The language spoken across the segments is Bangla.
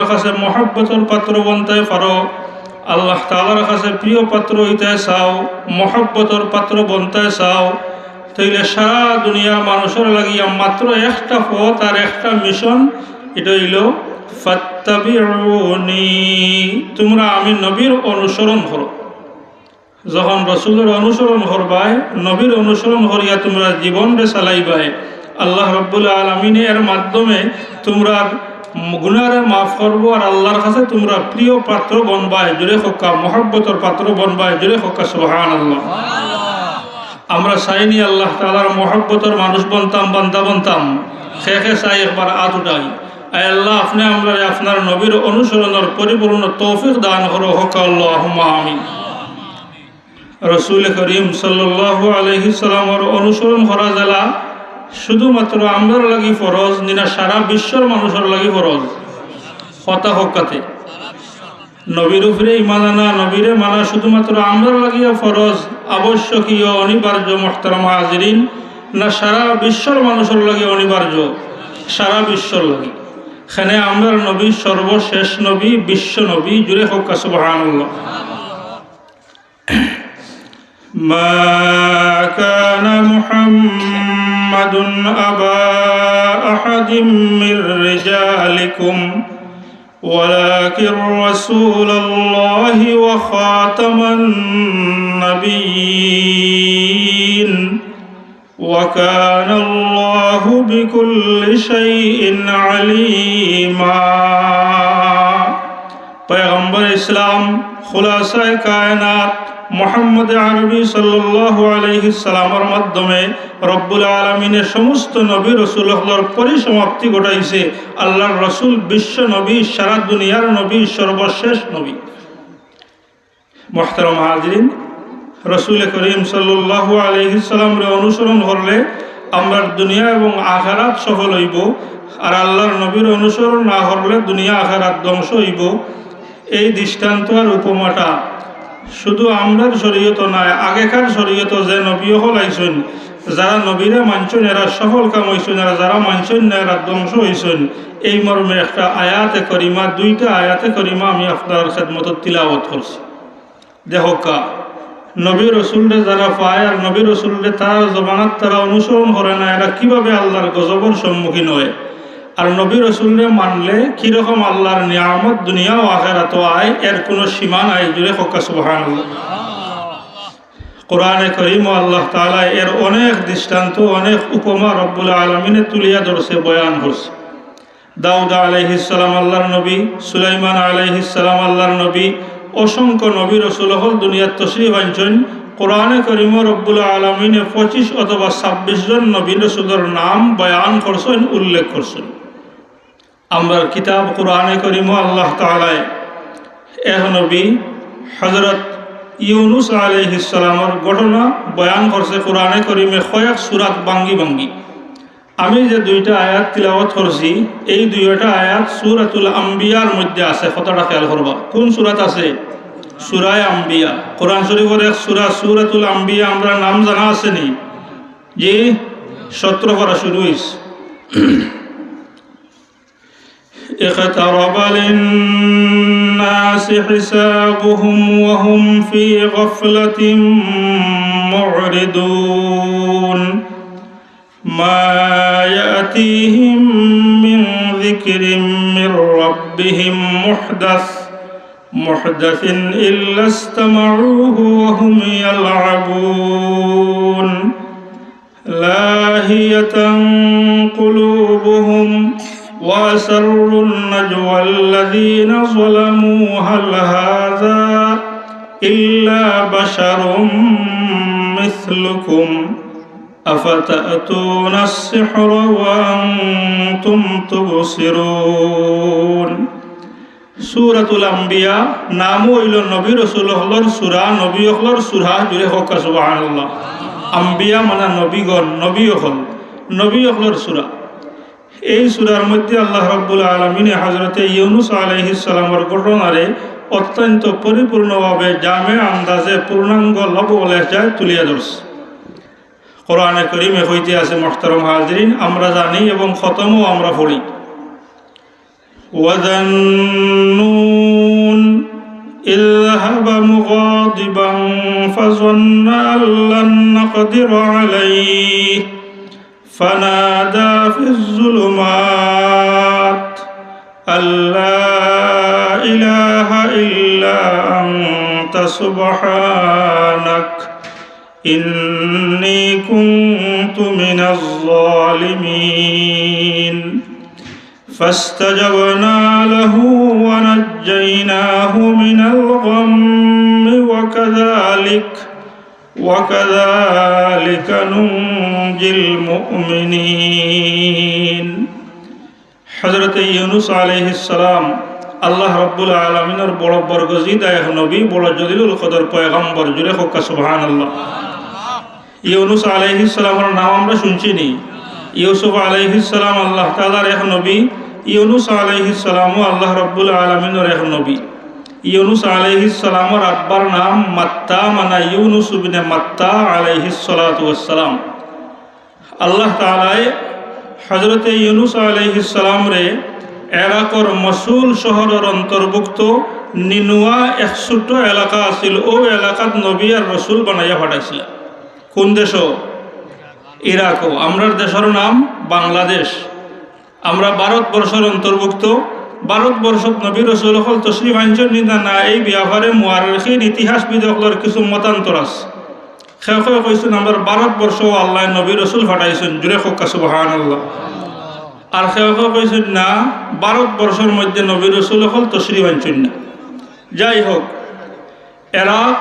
কাছে মহাব্বতর পাত্র বনতে পারো। আল্লাহ তালার কাছে প্রিয় পাত্র হইতে চাও, মহাব্বতর পাত্র বনতে চাও। তাইলে সারা দুনিয়ার মানুষের লাগিয়া মাত্র একটা পথ আর একটা মিশন এটা হইল, ফাত্তাবিউনি, তোমরা আমি নবীর অনুসরণ করো। যখন রসুলের অনুসরণ করবাই নবীর অনুসরণ করিয়া তোমরা জীবন রে চালাইবাই আল্লাহ রব্বুল আলমিনে এর মাধ্যমে তোমরা গুনারে মাফ করব আর আল্লাহর কাছে তোমরা প্রিয় পাত্র বনবাই জুড়ে হক্কা মহাব্বতর পাত্র বনবাই জুড়ে হক্কা সুহান আল্লাহ আমরা চাইনি আল্লাহ তালার মহাব্বতর মানুষ বনতাম বান্দা বনতাম। খে খে চাই একবার আত উঠাই। আল্লাহ আপনি আমরা আপনার নবীর অনুসরণের পরিপূর্ণ তৌফিক দান করো হক্কা আল্লাহ আমিন। রসুল করিম সাল্লাহ আলহিসাল্লামর অনুসরণ করা জেলা শুধুমাত্র আমরার লাগি ফরজ নিনা সারা বিশ্বর মানুষের লাগি ফরজ হতা হকাতে নবীর উপরে ইমান আনা নবীরে মানা শুধুমাত্র আমরার লাগিয়া ফরজ আবশ্যকীয় অনিবার্য মোহতারামা হাজিরিন না সারা বিশ্বর মানুষের লাগে অনিবার্য সারা বিশ্বর লাগে এখানে আমরার নবী সর্বশেষ নবী বিশ্ব নবী জুড়ে হকা সুবাহ ما كان محمد أبا أحد من رجالكم ولكن رسول الله وخاتم النبيين. وكان الله بكل شيء عليما. پیغمبر اسلام خلاصہ کائنات মোহাম্মদ আরবি সাল্লাহ আলহিসালামের মাধ্যমে রব্বুল আলমিনের সমস্ত নবী রসুল্লাহর পরিসমাপ্তি ঘটাইছে। আল্লাহর রসুল বিশ্ব নবী, সারা দুনিয়ার নবী, সর্বশেষ নবী। মোহতারম হাজরিন, রসুল করিম সাল্লাহ আলহিসাল্লামরে অনুসরণ করলে আমরা দুনিয়া এবং আখারাত সফল হইব। আর আল্লাহর নবীর অনুসরণ না করলে দুনিয়া আখারাত ধ্বংস হইব। এই দৃষ্টান্ত আর উপমাটা শুধু আমরার শরীয়ত নয়, আগেকার শরীয়ত যে নবী হল আইসন যারা নবীরে মানছেন, এরা সফল কাম হয়েছেন এরা যারা মানছেন না, এরা ধ্বংস হয়েছেন এই মর্মে একটা আয়াতে করিমা, দুইটা আয়াতে করিমা আমি আপনার খেদমত তিলাবত করছি। দেহকা নবী রসুলরে যারা পায় আর নবী রসুলরে তারা জমানাত তারা অনুসরণ করে না, এরা কীভাবে আল্লাহর গজবর সম্মুখীন হয়? আর নবী রসুলরে মানলে কীরকম আল্লাহর নিয়ামত দুনিয়া ও আখেরাত আয়, এর কোনো সীমা নাই জুড়ে হকা সুবাহান কোরআনে করিম আল্লাহ তালা এর অনেক দৃষ্টান্ত, অনেক উপমা রব্বুল আলমিনে তুলিয়া ধরছে, বয়ান করছে। দাউদা আলাইহিসালাম আল্লাহর নবী, সুলাইমান আলাইহিসালাম আল্লাহর নবী, অসংখ্য নবী রসুল হল দুনিয়ার তসরি বাঞ্চন কোরআনে করিম রব্বুল আলমিনে পঁচিশ অথবা ছাব্বিশ জন নবী রসুলের নাম বয়ান করছেন, উল্লেখ করছেন। আমরা কিতাব কোরআনে করিম আল্লাহ তালায় এহ নবী হজরত ইউনুস আলহিসালামর ঘটনা বয়ান করছে কোরআনে করিমে কয়েক সুরাত বাঙ্গি বাঙ্গি। আমি যে দুইটা আয়াত তিলাওয়াত করছি, এই দুইটা আয়াত সুরাতুল আম্বিয়ার মধ্যে আছে কতটা খেয়াল করবা। কোন সুরাত আছে? সুরায় আম্বিয়া। কোরআন শরীফের এক সুরা, সুরাতুল আম্বিয়া, আমরা নাম জানা আসেনি যে সতেরো করা শুরু হয়েছে اقترب للناس حسابهم وهم في غفلة معرضون ما يأتيهم من ذكر من ربهم محدث محدث إلا استمعوه وهم يلعبون لاهية قلوبهم وأسروا النجوى الذين ظلموا هل هذا إلا بشر مثلكم أفتأتون السحر وأنتم تبصرون সুরাতুল আম্বিয়া নামও হইল নবী রসুল হলর সুরা নবী হলর সুরা জুড়ে হকা সুবাহ আম্বিয়া মানে নবীগণ নবী হল নবী হলর সুরা এই সুরার মধ্যে আল্লাহ রব্বুল আলমিনে হজরতে ইউনুস আলহিসাল্লামর ঘটনারে অত্যন্ত পরিপূর্ণভাবে জামে আন্দাজে পূর্ণাঙ্গ লব যায় তুলিয়া ধরছে কোরআনে করিমে হইতে আছে মোহতারম হাজরিন আমরা জানি এবং খতমও আমরা পড়ি وذا النون إذ ذهب مغاضبا فظن أن لن نقدر عليه فنادى في الظلمات أن لا إله إلا أنت سبحانك إني كنت من الظالمين. فاستجبنا له ونجيناه من الغم وكذلك وكذلك ننجي المؤمنين حضرت ইউনুস আলাইহিস সালাম আল্লাহ রব্বুল আলমিনের বড় বরগজিদ এক নবী বড় জলিলুল কদর পয়গম্বর জুড়ে হক্কা সুবহান আল্লাহ ইউনুস আলাইহিস সালামের নাম আমরা শুনছি নি ইউসুফ আলাইহিস সালাম আল্লাহ তাআলার এক নবী ইউনুস আলাইহিস সালামও আল্লাহ রব্বুল আলমিনের এক নবী ইউনুস আলাইহিস সালামর আব্বার নাম মাত্তা মানা ইউনুস বিনে মাত্তা আলাইহিস সালাম আল্লাহ তাআলায় হজরতে ইউনুস আলাইহিস সালাম রে এরাকর মসুল শহরের অন্তর্ভুক্ত নিনুয়া এক এলাকা আছিল, ও এলাকাত নবী আর রসুল বানাইয়া পাঠাইছিল কোন দেশ ইরাকও আমরার দেশের নাম বাংলাদেশ। আমরা ভারতবর্ষের অন্তর্ভুক্ত ভারতবর্ষত নবী রসুল হল তশরিফ আঞ্চল নিন্দা না এই মুয়ারেখিন ইতিহাস বিদকলর কিছু মতান্তর আছে। সেও কৈছেন আমার ভারতবর্ষ আল্লাহ নবী রসুল ফাটাইছেন জুড়ে হক্কা সুবাহান আল্লাহ আর সেও কৈছেন না ভারতবর্ষের মধ্যে নবী রসুল হল তশরিফ আঞ্চল না। যাই হোক এরাক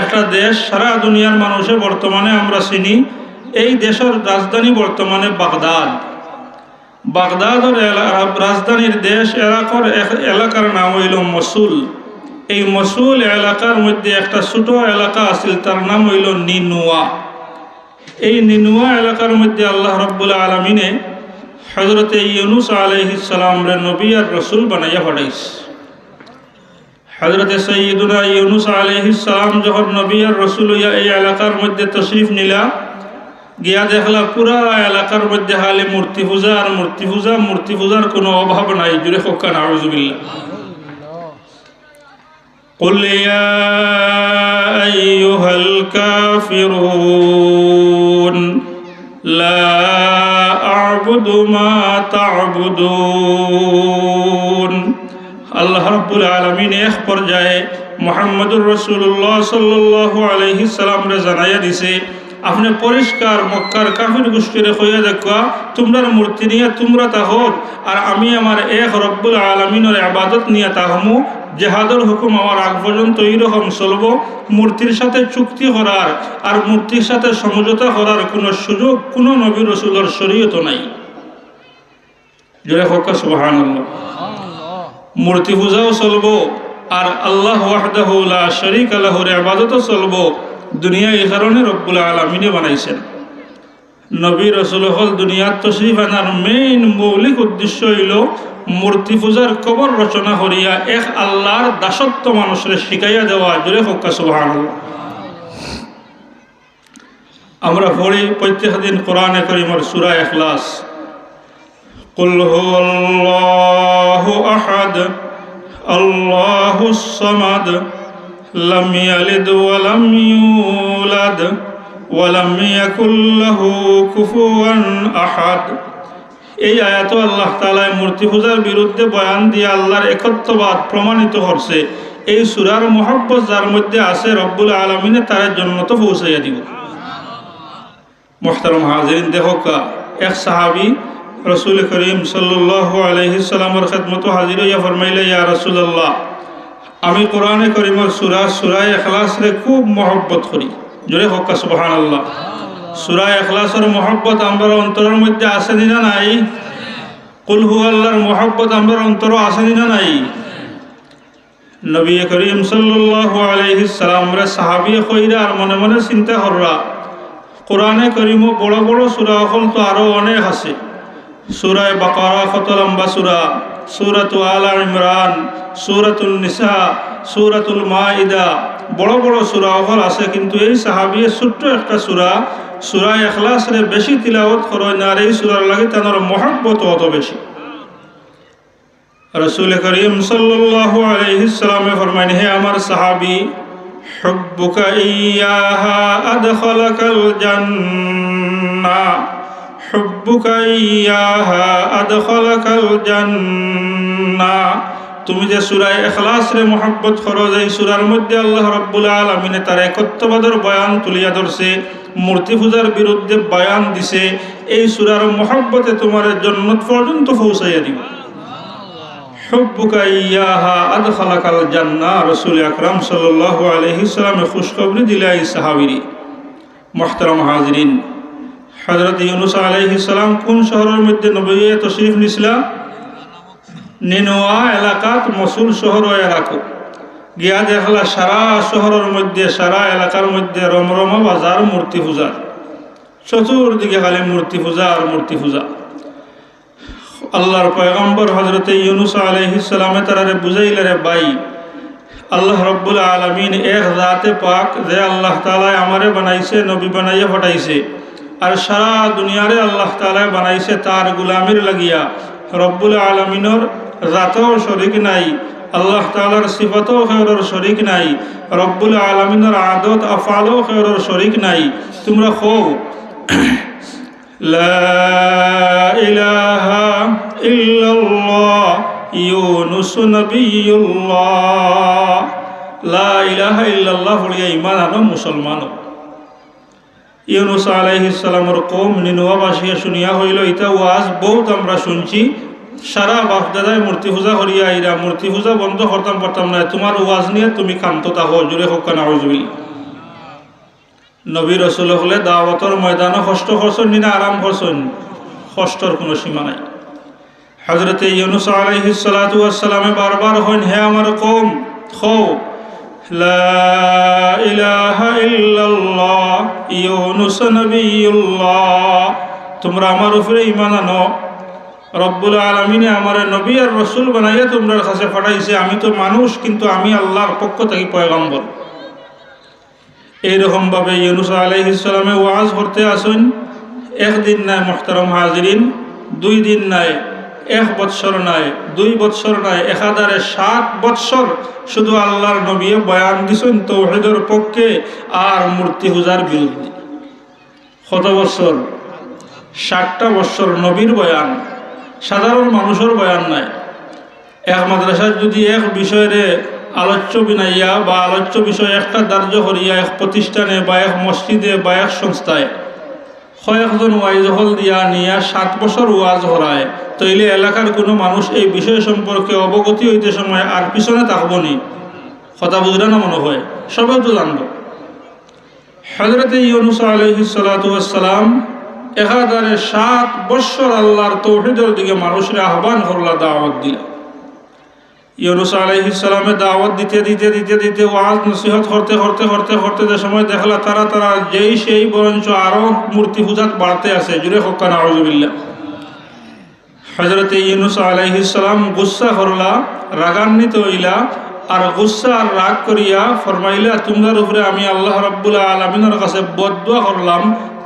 একটা দেশ, সারা দুনিয়ার মানুষে বর্তমানে আমরা চিনি, এই দেশের রাজধানী বর্তমানে বাগদাদ। বাগদাদর রাজধানীর দেশ এলাকার এলাকার নাম হইল মসুল। এই মসুল এলাকার মধ্যে একটা ছোট এলাকা আছিল, তার নাম হইল নিনুয়া। এই নিনুয়া এলাকার মধ্যে আল্লাহ রব্বুল আলমিনে হজরতে ইউনুস আলহিসামরে নবী আর রসুল বানাইয়া পাঠাইস হজরতে সঈদুল্লাহ ইউনুস আলহিসাম যখন নবী আর রসুল এই এলাকার মধ্যে তশরিফ নিলা গিয়া দেখলা পুরা এলাকার মধ্যে হালে মূর্তি পূজা আর মূর্তি পূজা মূর্তি পূজার কোনো অভাব নাই জুড়ে হক্কা নাউজুবিল্লা قل يا أيها الكافرون لا أعبد ما تعبدون আল্লাহ রব্বুল আলমিন এক পর্যায়ে মোহাম্মদুর রসুল্লাহ সাল্লাহ আলহি সালামরে জানাইয়া দিছে আপনি পরিষ্কার মক্কার কাফির গোষ্ঠীরে হইয়া দেখা তোমরার মূর্তি নিয়ে তোমরা তাহর আর আমি আমার এক রব্বুল আলমিনের আবাদত নিয়ে তাহমু জেহাদর হুকুম আমার আগ পর্যন্ত এইরকম চলব, মূর্তির সাথে চুক্তি করার আর মূর্তির সাথে সমঝোতা করার কোনো সুযোগ কোনো নবী রসুলের শরীয়ত নাই। জোরে হকা সুবাহান মূর্তি পূজাও চলব, আর আল্লাহ ওয়াহদাহুল্লা শরিক আল্লাহর আবাদতও চলব। দুনিয়া এই কারণে রব্বুল আলমিনে বানাইছেন নবী রসুল হল দুনিয়ার তশরিফ আনার মেইন মৌলিক উদ্দেশ্য হইল মূর্তি পূজার কবর রচনা করিয়া এক আল্লাহর দাসত্ব মানুষের শিখাইয়া দেওয়া জোরে হক্কা সুবাহ আমরা পড়ি প্রত্যেক দিন কোরআনে করিমর সুরা এখলাস قل هو الله أحد الله الصمد لم يلد ولم يولد ولم يكن له كفوا أحد এই আয়াত আল্লাহ তালায় মূর্তি পূজার বিরুদ্ধে বয়ান দিয়ে আল্লাহর একত্ববাদ প্রমাণিত করছে এই সুরার মহব্বত যার মধ্যে আছে রব্বুল আলমিনে তার জন্য তো পৌঁছাইয়া দিব মোহতারম হাজির দেহকা এক সাহাবি রসুল করিম সাল্লাহ আলহিসাল্লামর খেদমতো হাজির হইয়া ফরমাইলে ইয়া রসুল্লাহ আমি কোরআনে করিমর সুরা সুরায় এখলাসরে খুব মহব্বত করি। জোরে হক্কা সুবাহান আল্লাহ সুরায় এখলাসের মহব্বত আমার অন্তরের মধ্যে আসেনি না নাই? কুলহু আল্লাহর মহব্বত আমার অন্তর আসেনি না নাই? নবী করিম সাল্লাহ আলহিসাল্লামরে সাহাবি কইরা আর মনে মনে চিন্তা কররা, কোরআনে করিম বড় বড় সুরা হল তো আরও অনেক আছে। সুরায় বাকারা কত লম্বা সুরা? সুরাত আলা ইমরান সুরাতুল নিসা, সুরাতুল মাইদা। বড় বড় সুরা হল আছে, কিন্তু এই সাহাবিয়ে ছোট্ট একটা সুরা সুরা এখলাসরে বেশি তিলাওয়াত করেন আর এই সুরার লাগে তাদের মহাব্বত অত বেশি। রসুল করিম সাল্লাল্লাহু আলাইহি সাল্লামে ফরমাইন, হে আমার সাহাবী, হুব্বুকা ইয়াহা আদখালাকাল জান্নাহ। হুব্বুকা ইয়াহা তুমি যে সুরায় এখলাস রে মোহাব্বত করো এই সুরার মধ্যে আল্লাহ রব্বুল আলমিনে তার একত্ববাদর বয়ান তুলিয়া ধরছে, মূর্তি পূজার বিরুদ্ধে বয়ান দিছে, এই সুরার মোহাব্বতে তোমার জন্নত পর্যন্ত পৌঁছাইয়া দিব। রাসূল আকরাম সাল্লাল্লাহু আলাইহি সাল্লামে খুশখবরি দিলে এই সাহাবীরি। মুহতারাম হাজিরিন। হযরত ইউনুস আলাইহিস কোন শহরের মধ্যে নবী তশরিফ নিছিলা নিনোয়া এলাকাত মসুল শহর এলাকা। গিয়া দেখলা সারা শহরের মধ্যে, সারা এলাকার মধ্যে রমরমা বাজার, মূর্তি পূজার চতুর্দিকে খালি মূর্তি পূজা আর মূর্তি পূজা। আল্লাহর পয়গম্বর হজরতে ইউনুস আলহিসামে তারারে বুঝাইলে রে বাই আল্লাহ রব্বুল আলমিন এক জাতে পাক যে আল্লাহ তালায় আমারে বানাইছে, নবী বানাইয়া ফটাইছে আর সারা দুনিয়ারে আল্লাহ তালা বানাইছে তার গুলামির লাগিয়া। রব্বুল আলমিনর রাতেও শরিক নাই, আল্লাহ তালার সিফতও খেয়রর শরিক নাই, রব্বুল আলমিনর আদত আফালও খেয়রর শরিক নাই। তোমরা হো ইউনুসুল্লাহ ইমান আনো মুসলমানও। ইউনুস আলাইহিস সালামর কৌম নিনুয়াবাসিয়া শুনিয়া হইল, ইতা ওয়াজ, বহুত আমরা শুনছি। সারা বাপ দাদাই মূর্তি পূজা করিয়া আইরা মূর্তি পূজা বন্ধ করতাম, পারতাম না। তোমার ওয়াজ নিয়ে তুমি কান্ত তাহো জুড়ে হোক না হজবিল নবী রসুল হলে দাওয়াতর ময়দানও কষ্ট করছেন নিনা আরাম করছেন? কষ্টর কোনো সীমা নাই। হজরতে ইউনুস আলাইহিসালামে বারবার হইন হে আমার কম খো লা ইলাহা ইল্লাল্লাহ, ইউনুস নবিয়ুল্লাহ। তোমরা আমার উপরে ইমান আনো। রব্বুল আলমিনে আমার নবী আর রসুল বানাইয়া তোমরা কাছে পাঠাইছে, আমি তো মানুষ, কিন্তু আমি আল্লাহর পক্ষ থেকে পয়গম্বর। এইরকমভাবে ইউনুস আলাইহিসালামে ওয়াজ করতে আসুন। একদিন নাই মোহতারম হাজরিন, দুই দিন নাই এক বৎসর নাই, দুই বৎসর নাই, একাধারে সাত বৎসর শুধু আল্লাহর নবী বয়ান দিছেন তৌহিদের পক্ষে আর মূর্তি পূজার বিরুদ্ধে কত বৎসর? ষাটটা বৎসর নবীর বয়ান, সাধারণ মানুষের বয়ান নাই। এক মাদ্রাসার যদি এক বিষয়ে আলোচ্য বিনাইয়া বা আলোচ্য বিষয় একটা দার্য করিয়া এক প্রতিষ্ঠানে বা এক মসজিদে বা এক সংস্থায় কয়েকজন ওয়াইজ হল দিয়া নিয়া সাত বছর ওয়াজ হরায়। তৈলে এলাকার কোনো মানুষ এই বিষয় সম্পর্কে অবগতি হইতে সময় আর পিছনে থাকব নি কথা বুঝলে না মনে হয়? সবাই তো জানব। হজরত ইউনুস আলহিসাল্লাম একাধারে সাত বৎসর আল্লাহর তৌহিদের দিকে মানুষের আহ্বান করলা, দাওয়াত দিলা। ইউনুস আলাইহিসালামে দাওয়াত দিতে দিতে দিতে দিতে ওয়াজ নসিহত করতে করতে করতে করতে যে সময় দেখলা তারা তারা যেই, সেই বরঞ্চ আরও মূর্তি পূজাত বাড়তে আছে। জুড়ে হকান আউজবিল্লা হজরত ইউনুস আলাইহিসালাম গুসা করলা, রাগান্বিত হইলা, আর গুসা আর রাগ করিয়া ফরমাইলা তোমার উপরে আমি আল্লাহ রব্বুল্লাহ আলমিনের কাছে বদুয়া করলাম।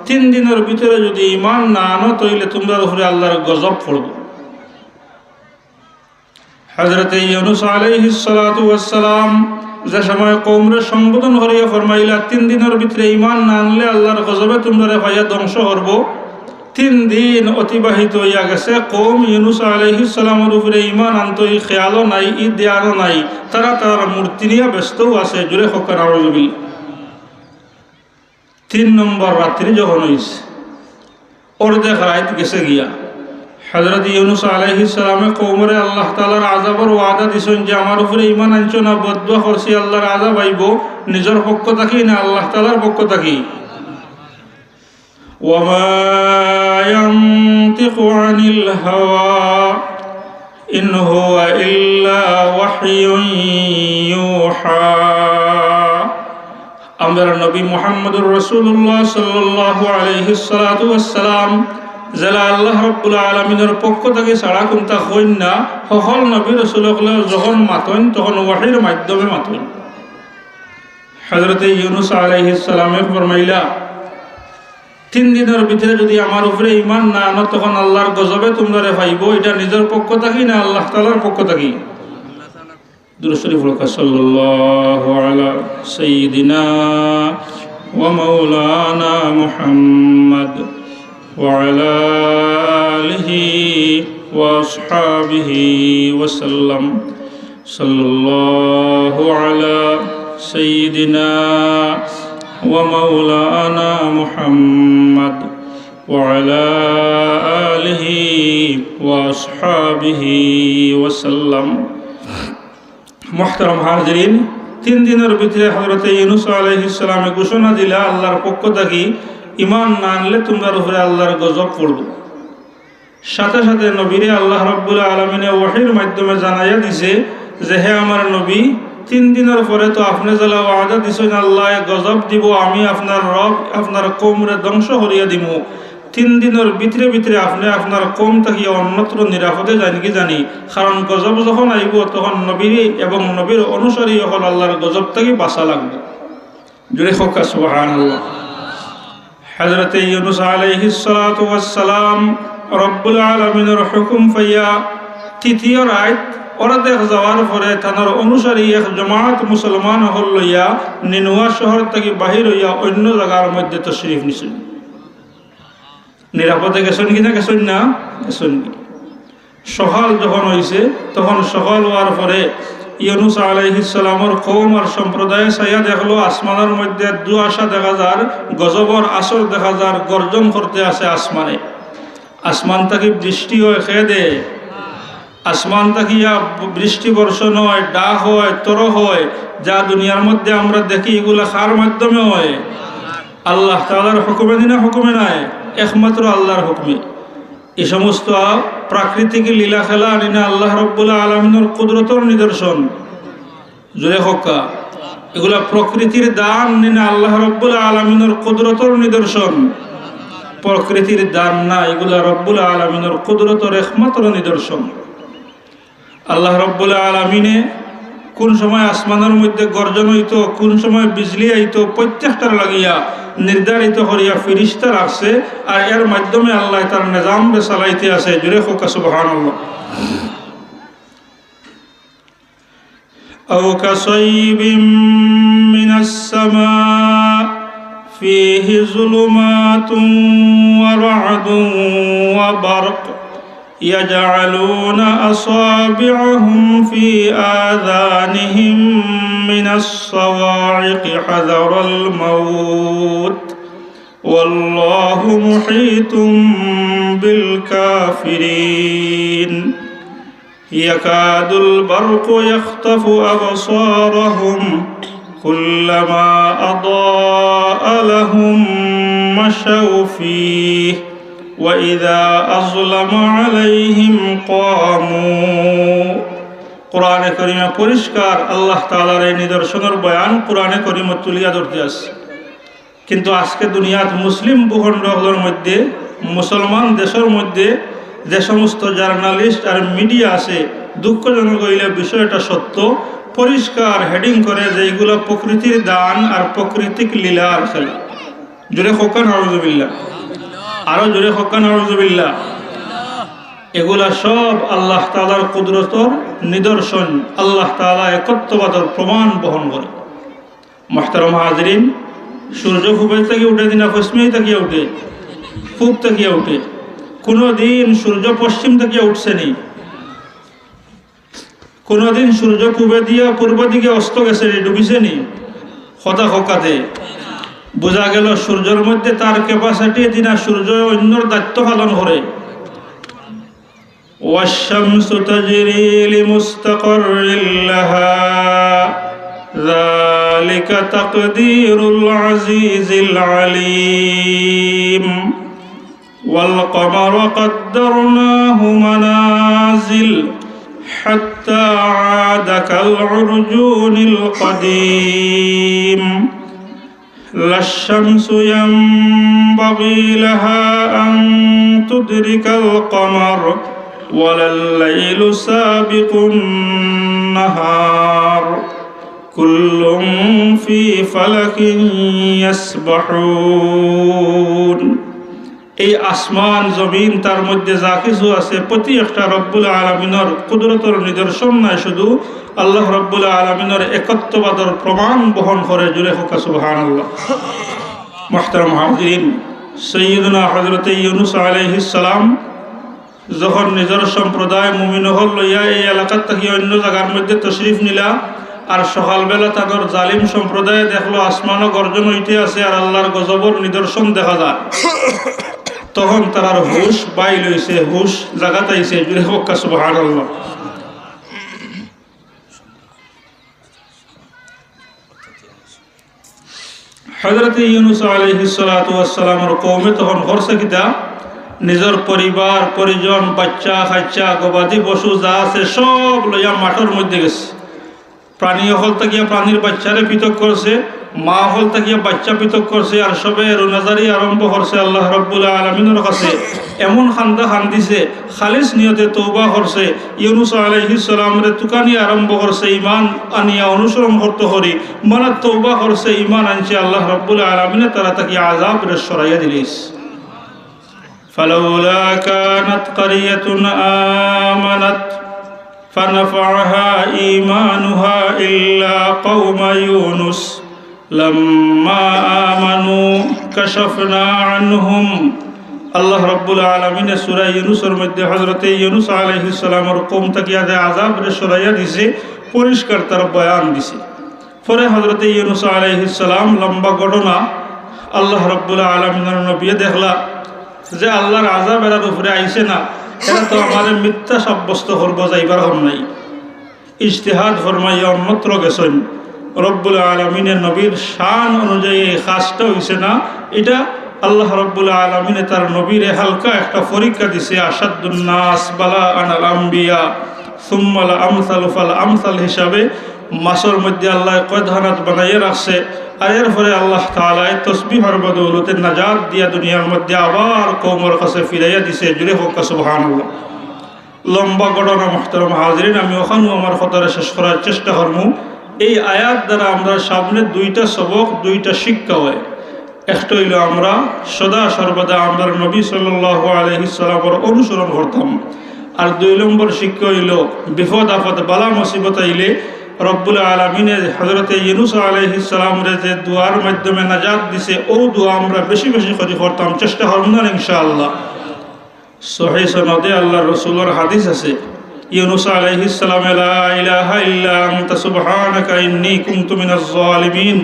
তিন দিনের ভিতরে যদি ইমান না আনো তৈলে তোমার উপরে আল্লাহর গজব পড়ব। হজরত ইউনুস আলাইহিসালাম যে সময় কৌমরে সম্বোধন করিয়া ফরমাইলা, তিন দিনের ভিতরে ইমান না আনলে আল্লাহর গজবে তোমরা ভাইয়া ধ্বংস করব। তিন দিন অতিবাহিত হইয়া গেছে। কৌম ইউনুস আলহিসালামের উপরে ইমান আনত ই খেয়ালও নাই ই দেয়ারও নাই। তারা তার মূর্তি নিয়ে ব্যস্তও আছে, জুড়ে হকার আরবিল তিন নম্বর রাত্রি যখন হয়েছে অর্ধেক রাত গেছে গিয়া। হজরত ইউনুস আলহিসামে কৌমরে আল্লাহ তালার আজাবর ওয়াদা দিছেন যে আমার উপরে ইমান আনছো না, বদুয়া করছি, আল্লাহর আজাব আইব, নিজের পক্ষ থাকি না, আল্লাহ তালার পক্ষ থাকি আমরা নবী মোহাম্মদুর রসুল্লাহ সাল্লাহ আলহিসাম যারা আল্লাহ রব্বুল আলমিনের পক্ষ থেকে সারা কোনটা হইন না সকল নবী রসুলকলে যখন মাতন, তখন ওয়াহির মাধ্যমে মাতন। হজরতে ইউনুস আলহিসামে ফরমাইলা, তিন দিনের ভিতরে যদি আমার উপরে ইমান না আনো, তখন আল্লাহর গজবে তোমরা পাইব এটা নিজের পক্ষ থাকি না আল্লাহ তালার পক্ষ থাকি? দুরশরী ফরকা সাল্লাহ সঈদিনা ও মৌলানা মোহাম্মদ। وعلى آله وأصحابه وسلم صلى الله على سيدنا ومولانا محمد وعلى آله وأصحابه وسلم محترم حاضرين তিন দিনের ভিতরে হজরত ইউনুস আলহিসামে ঘোষণা দিলা আল্লাহর পক্ষ থাকি ইমান না আনলে তোমরা উপরে আল্লাহর গজব পড়ব। সাথে সাথে নবীরে আল্লাহ রব্বুল আলমিনে ওয়াহির মাধ্যমে জানাইয়া দিছে যে, হে আমার নবী, তিন দিনের পরে তো আপনি জ্বালা ওয়াদা দিছেন, আল্লাহ গজব দিব, আমি আপনার রব, আপনার কোমরে ধ্বংস করিয়া দিব তিন দিনের ভিতরে ভিতরে আপনি আপনার কম থাকিয়া অন্যত্র নিরাপদে জানি কি জানি। কারণ গজব যখন আইব, তখন নবীর এবং নবীর অনুসারী হল আল্লাহর গজব থেকে বাঁচা লাগবে। জুড়ে হকা সুবাহান আল্লাহ হজরত ইউনুস আলাইহিসালাম রব্বুল আলমিনের হুকুম ফাইয়া তৃতীয় ওরা দেখ যাওয়ার পরে তানার অনুসারী এক জমাত মুসলমান হল লইয়া নিনুয়া শহর থেকে বাহির হইয়া অন্য জায়গার মধ্যে তশরিফ নিছিল নিরাপদে গেছেন কি না গেছেন না? গেছেন সকাল যখন হয়েছে তখন সকাল হওয়ার পরে ইউনুস আলাইহিসালামর কৌম আর সম্প্রদায় সাইয়া দেখল, আসমানের মধ্যে দু আশা দেখা যার, গজবর আসর দেখা যার, গর্জন করতে আছে আসমানে। আসমান তাকি বৃষ্টি হয়, খেয়ে দে। আসমান তাকিয়া বৃষ্টি বর্ষণ হয়, ডাক হয় তর হয়, যা দুনিয়ার মধ্যে আমরা দেখি এগুলো খার মাধ্যমে হয়। আল্লাহ তালার হুকুমে দিনা হুকুমে নাই, একমাত্র আল্লাহর হুকুমে। এই সমস্ত প্রাকৃতিক লীলা খেলা আনিনা আল্লাহ রব্বুল্লাহ আলমিনের কুদরতর নিদর্শন। জোরে হকা। এগুলা প্রকৃতির দান নিনা আল্লাহ রব্বুল্লাহ আলমিনের কুদরতর নিদর্শন। প্রকৃতির দান না, এগুলা রব্বুল আলমিনের কুদরতর একমাত্র নিদর্শন। আল্লাহ রব্বুল্লাহ আলমিনে কোন সময় আসমানের মধ্যে গর্জন হইত কোন সময় বিজলি আইত প্রত্যেকটার লাগিয়া নির্ধারিত করিয়া ফিরিস্তা রাখছে আর এর মাধ্যমে আল্লাহ তার নিজাম চালাইতে আছে জুড়ে হোকা সুবহান أو كصيب من السماء فيه ظلمات ورعد وبرق يجعلون أصابعهم في آذانهم من الصواعق حذر الموت. والله محيط بالكافرين. يكاد البرق يخطف أبصارهم كلما أضاء لهم مشوا فيه. وإذا أظلم عليهم قاموا কোরআনে করিমে পরিষ্কার আল্লাহ তালার এই নিদর্শনের বয়ান কোরআনে করিমে তুলিয়া ধরতে আসছে কিন্তু আজকে দুনিয়াত মুসলিম ভূখণ্ডগুলোর মধ্যে মুসলমান দেশের মধ্যে যে সমস্ত জার্নালিস্ট আর মিডিয়া আছে দুঃখজনক হইলে বিষয়টা সত্য পরিষ্কার হেডিং করে যে এইগুলো প্রকৃতির দান আর প্রকৃতিক লীলার খেলা জোরে খোকান হরজবিল্লা আরও জোরে হকান এগুলা সব আল্লাহ তালার কুদরতর নিদর্শন। আল্লাহ তালা একত্ববাদর প্রমাণ বহন করে। মাহতারম হাজরিন, সূর্য খুবের থেকে উঠে, দিনা পশ্চিমেই তাকিয়ে উঠে, পূব তাকিয়ে উঠে। কোনো দিন সূর্য পশ্চিম থেকে উঠছে নি কোনোদিন সূর্য পূবে দিয়া পূর্ব দিকে অস্ত গেছে নি ডুবিছে নি হতা হকাতে। বোঝা গেল সূর্যের মধ্যে তার ক্যাপাসিটি দিনা সূর্য অন্যর দায়িত্ব পালন করে والشمس تجري لمستقر لها ذلك تقدير العزيز العليم والقمر قدرناه منازل حتى عاد كالعرجون القديم لا الشمس ينبغي لها أن تدرك القمر ولا الليل سابق النهار كل في فلك يسبحون এই আসমান জমিন তার মধ্যে যা কিছু আছে প্রতি একটা রব্বুল আলমিনের কুদরতর নিদর্শন নাই, শুধু আল্লাহ রব্বুল আলমিনের একত্ববাদর প্রমাণ বহন করে, জুড়ে হোকা সুবাহান আল্লাহ মোহতারম হাজরিন, সৈয়দনা হজরত ইউনুস আলহিসাম যখন নিজের সম্প্রদায় মুমিনহল লইয়া এই এলাকার থেকে অন্য জায়গার মধ্যে তশরিফ নিলা, আর সকালবেলা তাদের জালিম সম্প্রদায় দেখল আসমানও গর্জন হইতে আছে, আর আল্লাহর গজবর নিদর্শন দেখা যায়। তখন তার হুশ বাই লইছে হুশ জাগাত আইছে জুড়ে হক্কা সুবাহান আল্লাহ হজরত ইউনুস আলহিসালামের কৌমে তখন ঘরছে কিতা? নিজের পরিবার, পরিজন, বাচ্চা, খাচ্চা, গবাদি পশু যা আছে সব লইয়া মাঠের মধ্যে গেছে। প্রাণী হল তাকিয়া প্রাণীর বাচ্চারে পৃথক করছে মা হল তাকিয়া বাচ্চা পৃথক করছে আর সবে রোনাজারি আরম্ভ করছে আল্লাহ রব্বুল্লাহ আলমিনের কাছে এমন খান্দা খান্দিছে খালিস নিয়তে তৌবা করছে ইউনুস আলহিসামরে তুকানি আরম্ভ করছে ইমান আনিয়া অনুসরণ করতে হরি মানে তৌবা করছে ইমান আনছে আল্লাহ রব্বুল্লাহ আলমিনে তারা তাকে আজাব রে সরাইয়া দিলিস فلولا كانت قرية آمنت فنفعها إيمانها إلا قوم يونس لما آمنوا كشفنا عنهم আল্লাহ রব্বুল আলমিনে সুরাই ইউনুসের মধ্যে হজরতে ইউনুস আলহিসামের কম তাকিয়া দেয় আজাব রে সরাইয়া দিছে পরিষ্কার তার বয়ান দিছে পরে হজরতে ইউনুস আলহিসাম লম্বা ঘটনা আল্লাহ রব্বুল আলমিনের নবিয়ে দেখলা যে আল্লাহর আজাব এরার উপরে আইসে না এরা তো আমাদের মিথ্যা সাব্যস্ত করবো যাইবার হম নাই ইজতেহাদ ফরমাই অন্যত্র গেছেন রব্বুল আলমিনের নবীর শান অনুযায়ী কাজটা হইছে না? এটা আল্লাহ রব্বুল আলমিনে তার নবীরে হালকা একটা পরীক্ষা দিছে আসাদুন্নাস বালা আনাল আম্বিয়া সুম্মাল আমসাল ফাল আমসাল হিসাবে। মাসর মধ্যে আল্লাহ কয়ধানাত বানাইয়ে রাখছে। আর এর ফলে আল্লাহ তালায় তসবিহর বদৌলতে নাজাদ দিয়া দুনিয়ার মধ্যে আবার কৌমর কাছে ফিরাইয়া দিছে। জুড়ে হোক সুবহান লম্বা গণনা মোহতরম হাজরিন, আমি ওখানেও আমার কথাটা শেষ করার চেষ্টা করব। এই আয়াত দ্বারা আমরা সামনে দুইটা সবক, দুইটা শিক্ষা হয়। একটা হইল আমরা সদা সর্বদা আমরা নবী সাল আলহিসাল্লামর অনুসরণ করতাম। আর দুই নম্বর শিক্ষা হইল, বিপদ আপদ, বালা মুসিবত আইলে রব্বুল আলমিনের হজরতে ইনুস আলহিসাল্লামরে যে দুয়ার মাধ্যমে নাজাদ দিছে, ও দোয়া আমরা বেশি বেশি করে করতাম। চেষ্টা করব ইনশাআল্লাহ। সহি সনদে আল্লাহ রসুলের হাদিস আছে। ইউনুস আলহিসাল্লাম ইলাহা ইল্লা আনতা সুবহানাকা ইন্নী কুনতু মিনাজ জালিমিন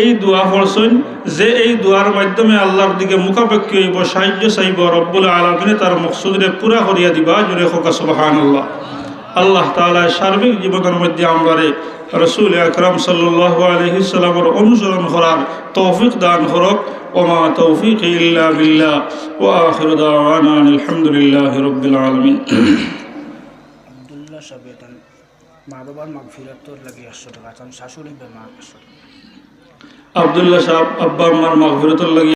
এই দোয়া পড়ছেন যে এই দোয়ার মাধ্যমে আল্লাহর দিকে মুখাপেক্ষী হইব, সাহায্য চাইব, রব্বুল আলমিনে তার মকসুদরে পুরা করিয়া দিবা জুড়ে হোকা সুবাহান আল্লাহ আল্লাহ তালা সার্বিক জীবনের মধ্যে আমরা রসুল আকরম সাল্লাহ আলহিসাল্লামর অনুসরণ করার তৌফিক দান করক। ওমা তৌফিক ইল্লা বিল্লাহ। ও আখির দাওয়ানা আলহামদুলিল্লাহ রব্বিল আলমিন। আবদুল্লাহ সাহেব মা বাবার মাগ তোর লাগে একশো টাকা শাশুড়ি বেমা একশো টাকা। আবদুল্লাহ সাহেব আব্বা আম্মার মাগফিরতুল লাগি